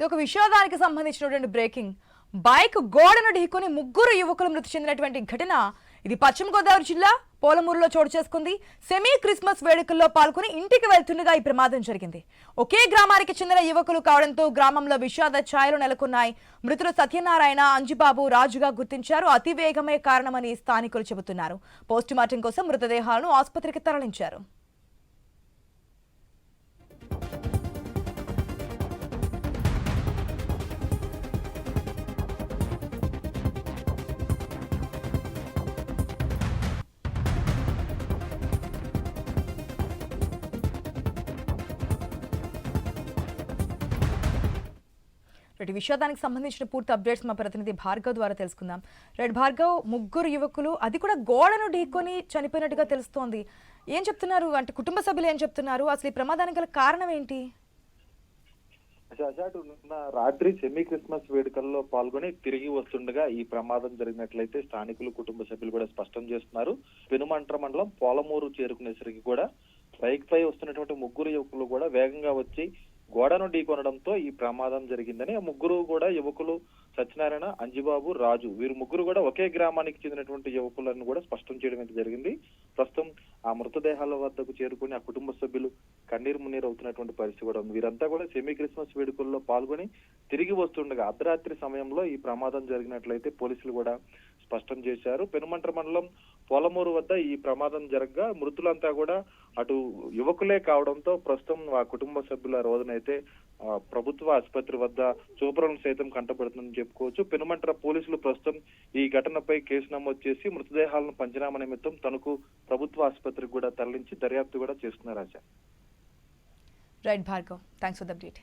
ఇది ఒక విషాదానికి సంబంధించినటువంటి బ్రేకింగ్ బైక్ గోడను ఢీకొని ముగ్గురు యువకులు మృతి చెందినటువంటి ఘటన ఇది పశ్చిమ గోదావరి జిల్లా పోలమూరులో చోటు చేసుకుంది. సెమీ క్రిస్మస్ వేడుకల్లో పాల్గొని ఇంటికి వెళ్తుండగా ఈ ప్రమాదం జరిగింది. ఒకే గ్రామానికి చెందిన యువకులు కావడంతో గ్రామంలో విషాద ఛాయలు నెలకొన్నాయి. మృతులు సత్యనారాయణ అంజిబాబు రాజుగా గుర్తించారు. అతివేగమే కారణమని స్థానికులు చెబుతున్నారు. పోస్టుమార్టం కోసం మృతదేహాలను ఆసుపత్రికి తరలించారు. రెడ్డి విషాదానికి సంబంధించిన పూర్తి అప్డేట్స్ మా ప్రతినిధి భార్గవ్ ద్వారా తెలుసుకుందాం. రెడ్ భార్గవ్ ముగ్గురు యువకులు అది కూడా గోడను ఢీకొని చనిపోయినట్టుగా తెలుస్తోంది. ఏం చెప్తున్నారు? అంటే కుటుంబ సభ్యులు ఏం చెప్తున్నారు? అసలు ఈ ప్రమాదానికి గల కారణం ఏంటి? అటు నిన్న రాత్రి సెమీ క్రిస్మస్ వేడుకల్లో పాల్గొని తిరిగి వస్తుండగా ఈ ప్రమాదం జరిగినట్లయితే స్థానికులు కుటుంబ సభ్యులు కూడా స్పష్టం చేస్తున్నారు. పెనుమంట్ర మండలం పోలమూరు చేరుకునేసరికి కూడా బైక్ పై వస్తున్నటువంటి ముగ్గురు యువకులు కూడా వేగంగా వచ్చి గోడను ఢీకొనడంతో ఈ ప్రమాదం జరిగిందని ముగ్గురు కూడా యువకులు సత్యనారాయణ అంజిబాబు రాజు వీరు ముగ్గురు కూడా ఒకే గ్రామానికి చెందినటువంటి యువకులను కూడా స్పష్టం చేయడం అయితే జరిగింది. ప్రస్తుతం ఆ మృతదేహాల వద్దకు చేరుకుని ఆ కుటుంబ సభ్యులు కన్నీరు మున్నీరు అవుతున్నటువంటి పరిస్థితి కూడా ఉంది. వీరంతా కూడా సెమీ క్రిస్మస్ వేడుకల్లో పాల్గొని తిరిగి వస్తుండగా అర్ధరాత్రి సమయంలో ఈ ప్రమాదం జరిగినట్లయితే పోలీసులు కూడా స్పష్టం చేశారు. పెనుమంట్ర మండలం పోలమూరు వద్ద ఈ ప్రమాదం జరగగా మృతులంతా కూడా అటు యువకులే కావడంతో ప్రస్తుతం ఆ కుటుంబ సభ్యుల రోజునైతే ప్రభుత్వ ఆసుపత్రి వద్ద చూపరం సైతం కంటపడుతుందని చెప్పుకోవచ్చు. పెనుమంట్ర పోలీసులు ప్రస్తుతం ఈ ఘటనపై కేసు నమోదు చేసి మృతదేహాలను పంచనామా నిమిత్తం తనకు ప్రభుత్వ ఆసుపత్రికి కూడా తరలించి దర్యాప్తు కూడా చేస్తున్నారు Asha right Bhargav thanks for the update